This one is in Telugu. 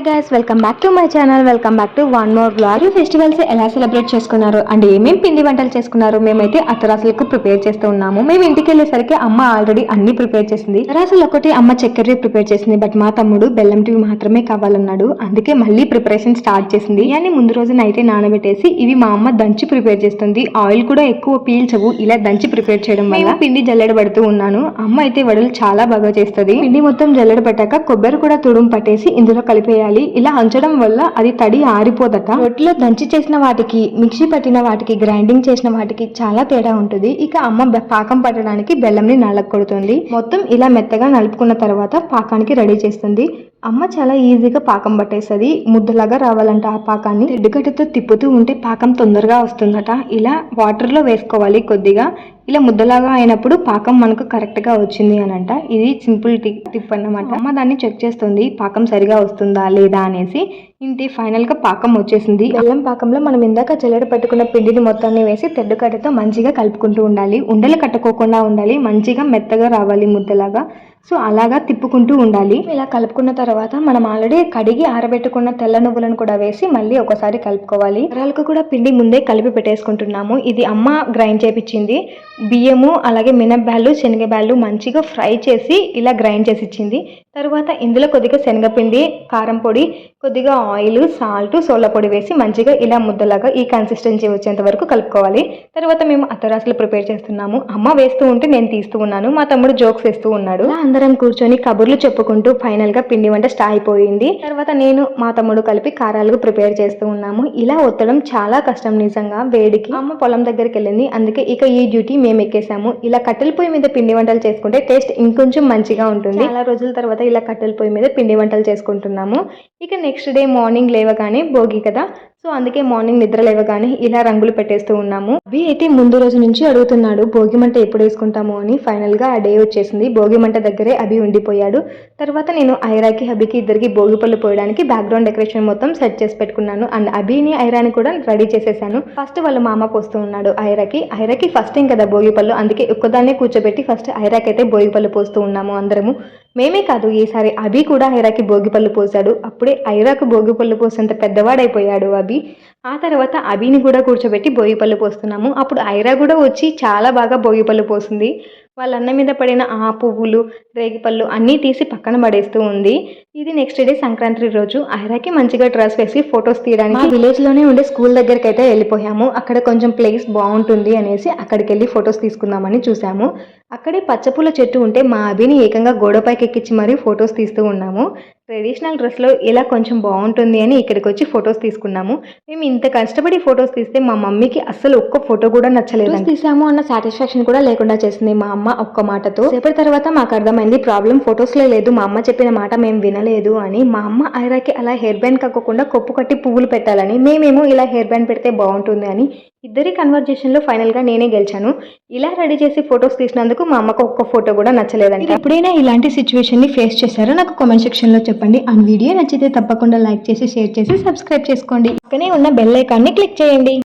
Hi guys welcome back to my channel welcome back to one more blog festivals ఎలా సెలబ్రేట్ చేసుకున్నారు? అండ్ ఏమేం పిండి వంటలు చేసుకున్నారు? మేమైతే అత్తరాసులకు ప్రిపేర్ చేస్తూ ఉన్నాము. మేము ఇంటికి వెళ్ళేసరికి అమ్మ ఆల్రెడీ అన్ని ప్రిపేర్ చేసింది. అత్తరాసులు ఒకటి అమ్మ చక్కెర ప్రిపేర్ చేసింది. బట్ మా తమ్ముడు బెల్లం టీవి మాత్రమే కావాలన్నాడు. అందుకే మళ్ళీ ప్రిపరేషన్ స్టార్ట్ చేసింది. అని ముందు రోజు నైటే నానబెట్టేసి ఇవి మా అమ్మ దంచి ప్రిపేర్ చేస్తుంది. ఆయిల్ కూడా ఎక్కువ పీల్చవు. ఇలా దంచి ప్రిపేర్ చేయడం వల్ల పిండి జల్లెడ పడుతూ ఉన్నాను. అమ్మ అయితే వడలు చాలా బాగా చేస్తుంది. పిండి మొత్తం జల్లెడ పట్టాక కొబ్బరి కూడా తుడుం పట్టేసి ఇందులో కలిపేయాలి. ఇలా అంచడం వల్ల అది తడి ఆరిపోదట. రొట్టెలో దంచి చేసిన వాటికి మిక్సీ పట్టిన వాటికి గ్రైండింగ్ చేసిన వాటికి చాలా తేడా ఉంటుంది. ఇక అమ్మ పాకం పట్టడానికి బెల్లంని నల్లకు కొడుతుంది మొత్తం ఇలా మెత్తగా నలుపుకున్న తర్వాత పాకానికి రెడీ చేస్తుంది. అమ్మ చాలా ఈజీగా పాకం పట్టేస్తుంది. ముద్దలాగా రావాలంట ఆ పాకాన్ని. ఎడ్డుగడ్డతో తిప్పుతూ ఉంటే పాకం తొందరగా వస్తుందట. ఇలా వాటర్లో వేసుకోవాలి కొద్దిగా. ఇలా ముద్దలాగా అయినప్పుడు పాకం మనకు కరెక్ట్గా వచ్చింది అని అంట ఇది సింపుల్ టిప్ టిప్ అన్నమాట. అమ్మ దాన్ని చెక్ చేస్తుంది. పాకం సరిగా వస్తుందా లేదా అనేసి. ఇంటి ఫైనల్గా పాకం వచ్చేసింది. బెల్లం పాకంలో మనం ఇందాక జల్లెడ పట్టుకున్న పిండిని మొత్తాన్ని వేసి తెడ్డుకట్టతో మంచిగా కలుపుకుంటూ ఉండాలి. ఉండలు కట్టుకోకుండా ఉండాలి. మంచిగా మెత్తగా రావాలి ముద్దలాగా. సో అలాగా తిప్పుకుంటూ ఉండాలి. ఇలా కలుపుకున్న తర్వాత మనం ఆల్రెడీ కడిగి ఆరబెట్టుకున్న తెల్ల నువ్వులను కూడా వేసి మళ్ళీ ఒకసారి కలుపుకోవాలి. కూరలకు కూడా పిండి ముందే కలిపి పెట్టేసుకుంటున్నాము. ఇది అమ్మ గ్రైండ్ చేపించింది బియ్యము అలాగే మినప్పాలు శనగబ్యాళ్ళు మంచిగా ఫ్రై చేసి ఇలా గ్రైండ్ చేసి ఇచ్చింది తర్వాత ఇందులో కొద్దిగా శనగపిండి కారం పొడి కొద్దిగా ఆయిల్ సాల్ట్ సోలా పొడి వేసి మంచిగా ఇలా ముద్దలాగా ఈ కన్సిస్టెన్సీ వచ్చేంత వరకు కలుపుకోవాలి. తర్వాత మేము అత్తరాసులు ప్రిపేర్ చేస్తున్నాము. అమ్మ వేస్తూ ఉంటే నేను తీస్తూ ఉన్నాను. మా తమ్ముడు జోక్స్ వేస్తూ ఉన్నాడు. అందరం కూర్చొని కబుర్లు చెప్పుకుంటూ ఫైనల్గా పిండి వంట స్టార్ట్ అయిపోయింది. తర్వాత నేను మా తమ్ముడు కలిపి కారాలు ప్రిపేర్ చేస్తూ ఉన్నాము. ఇలా ఒత్తడం చాలా కష్టం నిజంగా వేడికి. అమ్మ పొలం దగ్గరికి వెళ్ళింది. అందుకే ఇక ఈ డ్యూటీ మేము ఎక్కేసాము ఇలా కట్టెల పొయ్యి మీద పిండి వంటలు చేసుకుంటే టేస్ట్ ఇంకొంచెం మంచిగా ఉంటుంది. చాలా రోజుల తర్వాత ఇలా కట్టెల పొయ్యి మీద పిండి వంటలు చేసుకుంటున్నాము. ఇక నెక్స్ట్ డే మార్నింగ్ లేవగానే భోగి కదా సో అందుకే మార్నింగ్ నిద్ర లేవగానే ఇలా రంగులు పెట్టేస్తూ ఉన్నాము. అభి అయితే ముందు రోజు నుంచి అడుగుతున్నాడు భోగి మంట ఎప్పుడు వేసుకుంటాము? అని ఫైనల్గా ఆ డే వచ్చేసింది. భోగి మంట దగ్గరే అభి ఉండిపోయాడు. తర్వాత నేను ఐరాకి అభికి ఇద్దరికి భోగి పళ్ళు పోయడానికి బ్యాక్గ్రౌండ్ డెకరేషన్ మొత్తం సెట్ చేసి పెట్టుకున్నాను. అండ్ అభిని ఐరాని కూడా రెడీ చేసేసాను. ఫస్ట్ వాళ్ళ మామ పోస్తూ ఉన్నాడు ఐరాకి. ఐరాకి ఫస్ట్ టైం కదా భోగి పళ్ళు అందుకే ఒక్కదాన్నే కూర్చోబెట్టి ఫస్ట్ ఐరాకి అయితే భోగి పళ్ళు పోస్తూ ఉన్నాము అందరము. మేమే కాదు ఈసారి అభి కూడా ఐరాకి భోగి పళ్ళు పోసాడు అప్పుడే ఐరాకు భోగి పళ్ళు పోసేంత పెద్దవాడైపోయాడు అభి. ఆ తర్వాత అభిని కూడా కూర్చోబెట్టి భోగి పళ్ళు పోస్తున్నాము. అప్పుడు ఐరా కూడా వచ్చి చాలా బాగా భోగి పళ్ళు పోసింది. వాళ్ళ అన్న మీద పడిన ఆ పువ్వులు రేగిపళ్ళు అన్నీ తీసి పక్కన పడేస్తూ ఉంది. ఇది నెక్స్ట్ డే సంక్రాంతి రోజు. ఐరాకి మంచిగా డ్రెస్ వేసి ఫొటోస్ తీయడానికి విలేజ్లోనే ఉండే స్కూల్ దగ్గరికి అయితే వెళ్ళిపోయాము. అక్కడ కొంచెం ప్లేస్ బాగుంటుంది అనేసి అక్కడికి వెళ్ళి ఫొటోస్ తీసుకుందామని చూసాము. అక్కడే పచ్చపూల చెట్టు ఉంటే మా అభిని ఏకంగా గోడపైకి ఎక్కించి మరీ ఫొటోస్ తీస్తూ ఉన్నాము. ట్రెడిషనల్ డ్రెస్లో ఇలా కొంచెం బాగుంటుంది అని ఇక్కడికి వచ్చి ఫొటోస్ తీసుకున్నాము. మేము ఇంత కష్టపడి ఫొటోస్ తీస్తే మా మమ్మీకి అస్సలు ఒక్క ఫోటో కూడా నచ్చలేదు తీసాము అన్న సాటిస్ఫాక్షన్ కూడా లేకుండా చేసింది మా అమ్మ ఒక్క మాటతో. సేపటి తర్వాత మాకు అర్థమైంది ప్రాబ్లం ఫొటోస్లో లేదు మా అమ్మ చెప్పిన మాట మేము వినలేదు అని. మా అమ్మ ఐరాకి అలా హెయిర్ బ్యాండ్ కక్కకుండా కొప్పు కట్టి పువ్వులు పెట్టాలని మేమేమో ఇలా హెయిర్ బ్యాండ్ పెడితే బాగుంటుంది అని ఇద్దరి కన్వర్జేషన్లో ఫైనల్గా నేనే గెలిచాను. ఇలా రెడీ చేసి ఫొటోస్ తీసినందుకు మా అమ్మకు ఒక్క ఫోటో కూడా నచ్చలేదండి ఎప్పుడైనా ఇలాంటి సిచ్యువేషన్ని ఫేస్ చేశారో? నాకు కామెంట్ సెక్షన్లో చెప్పండి. అండ్ వీడియో నచ్చితే తప్పకుండా లైక్ చేసి షేర్ చేసి సబ్స్క్రైబ్ చేసుకోండి. పక్కనే ఉన్న బెల్ ఐకాన్ని క్లిక్ చేయండి.